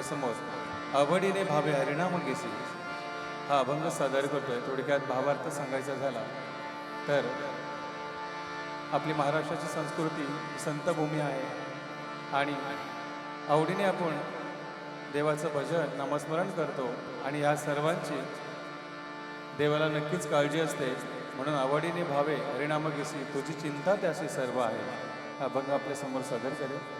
आपल्यासमोर. आवडीने भावे हरिनाम गेसी हा अभंग सादर करतोय. थोडक्यात भावार्थ सांगायचा झाला तर आपली महाराष्ट्राची संस्कृती संतभूमी आहे. आणि आवडीने आपण देवाचं भजन नामस्मरण करतो आणि या सर्वांची देवाला नक्कीच काळजी असते. म्हणून आवडीने भावे हरिनामगीसी तुझी चिंता त्याशी सर्व आहे. हा अभंग आपल्यासमोर सादर करेल.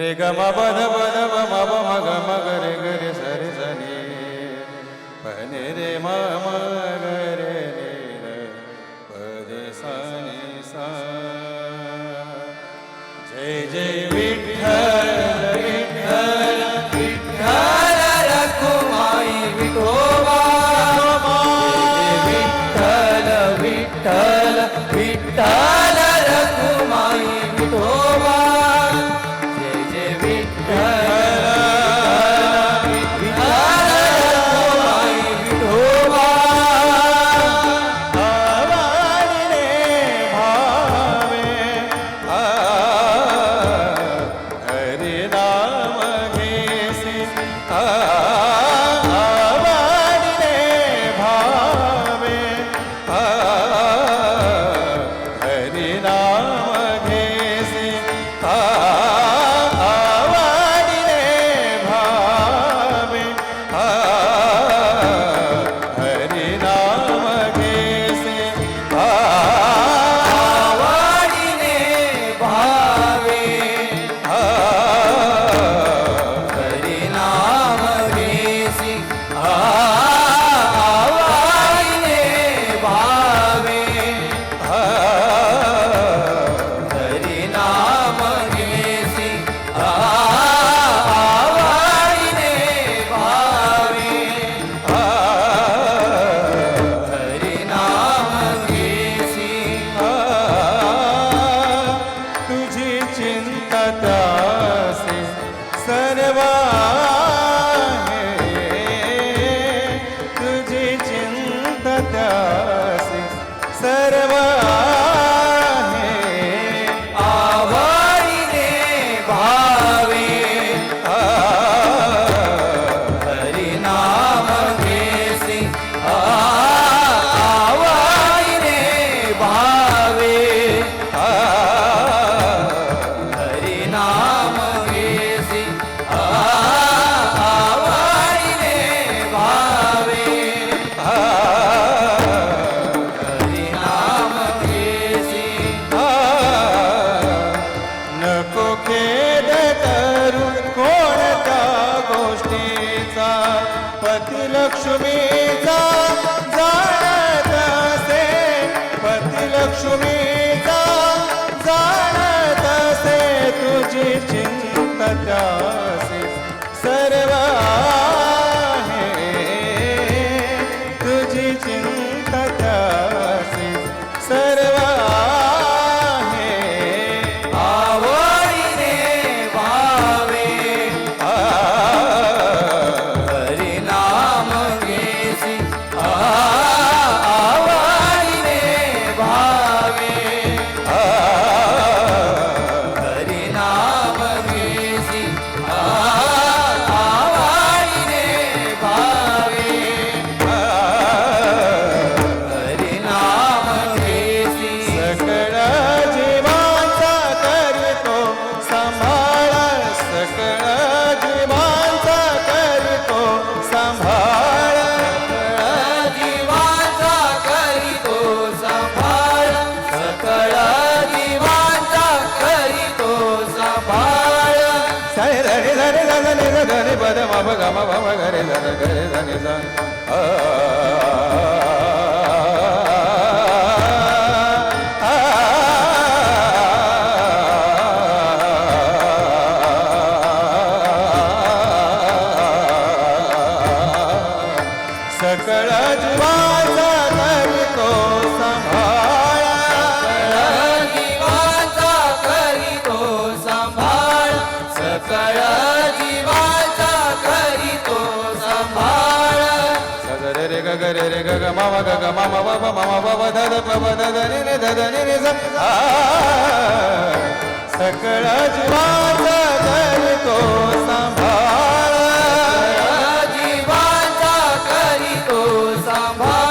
रे ग म प ध प ध प म प म ग म ग रे ग रे स रे स नि प नि रे म म ग पती लक्ष्मीचा जाणत असे. पती लक्ष्मीचा जाणत असे. तुझी चिंता మ గ మ భ మ గరి ధర గరి ధని ధ सकळ जीवाचा करी तो सांभाळा. सकळ जीवाचा करी तो सांभाळ. सकळ रे ग ग मा मा ग ग मा मा ब ब मा मा ब ब ध ध प प ध ध नि नि ध ध नि नि स आ सकळ जीवाचा करतो सांभाळ जीवाचा करीतो सांभाळ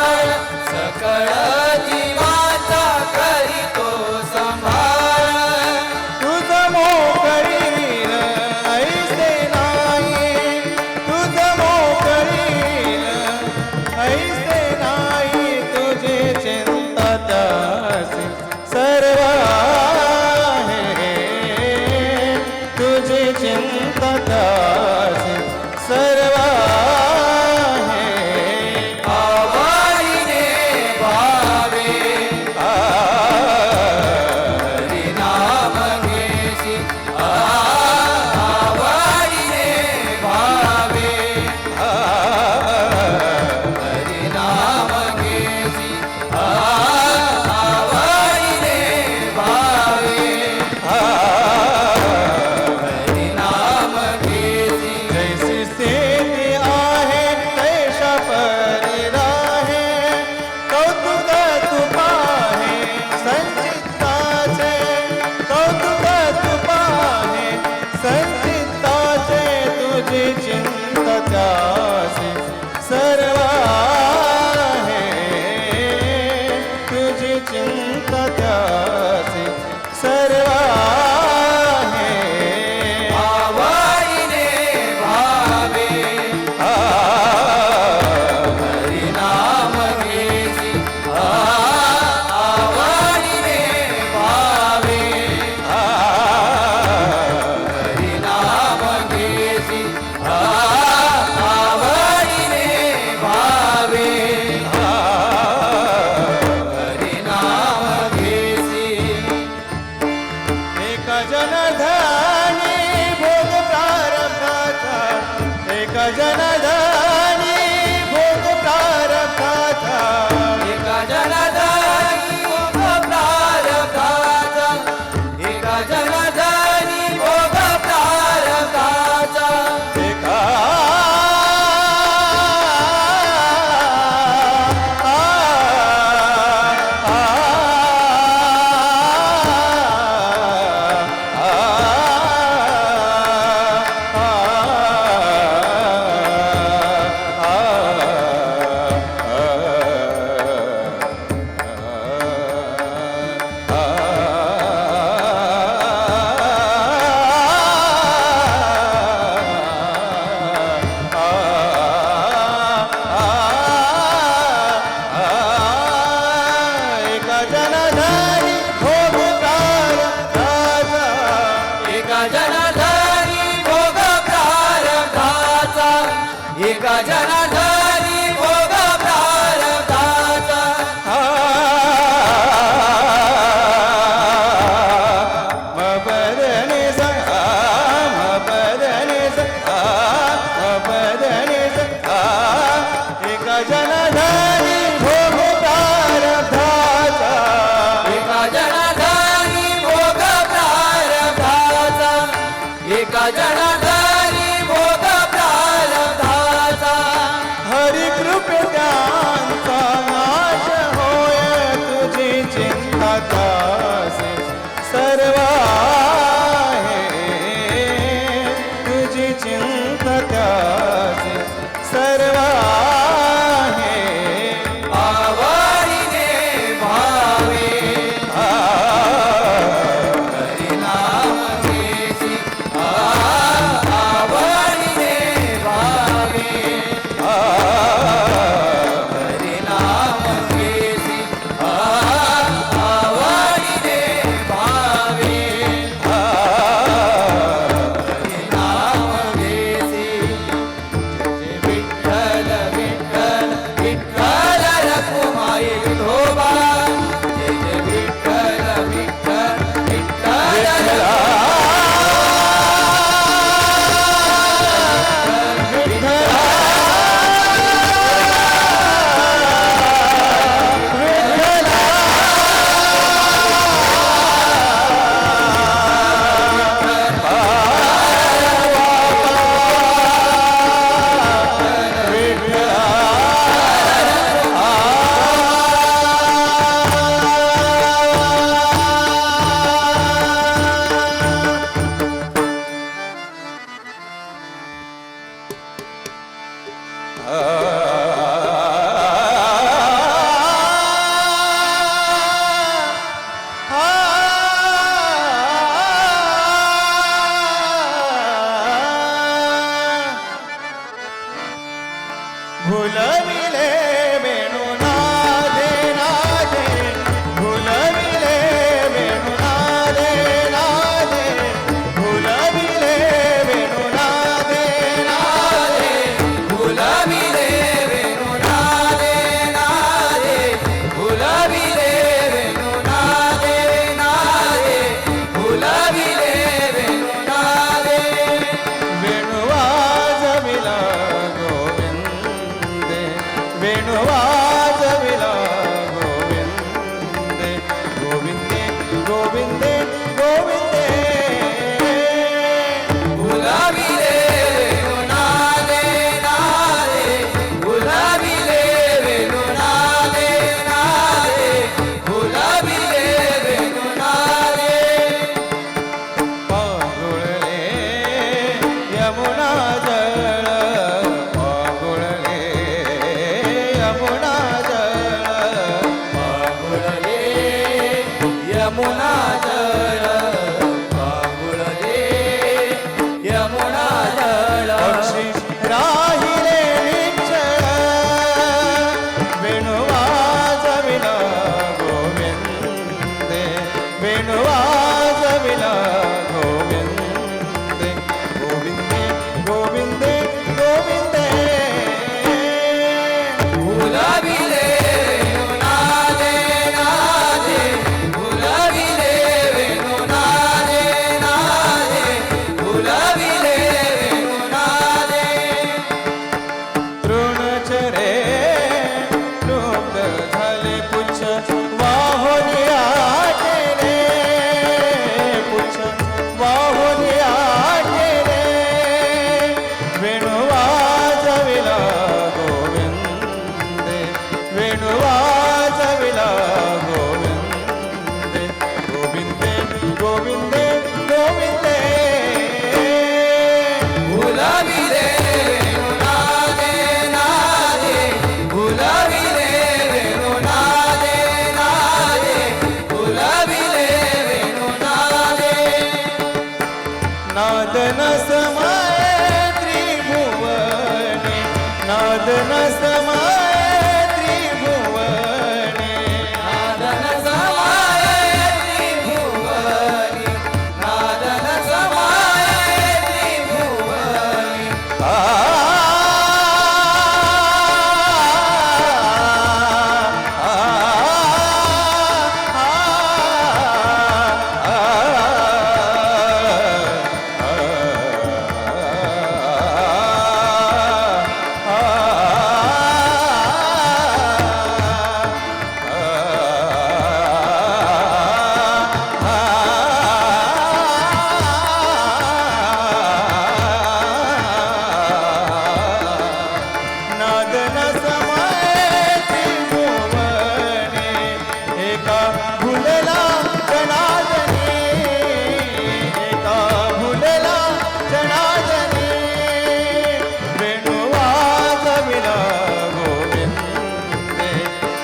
মুস্তফা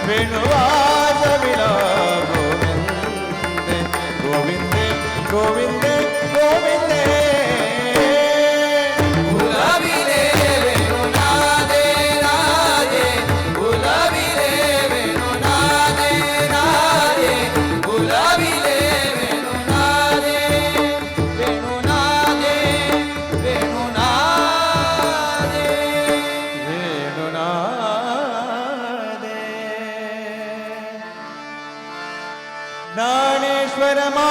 வேணுவா ಜ್ಞಾನೇಶ್ವರ ಮಾ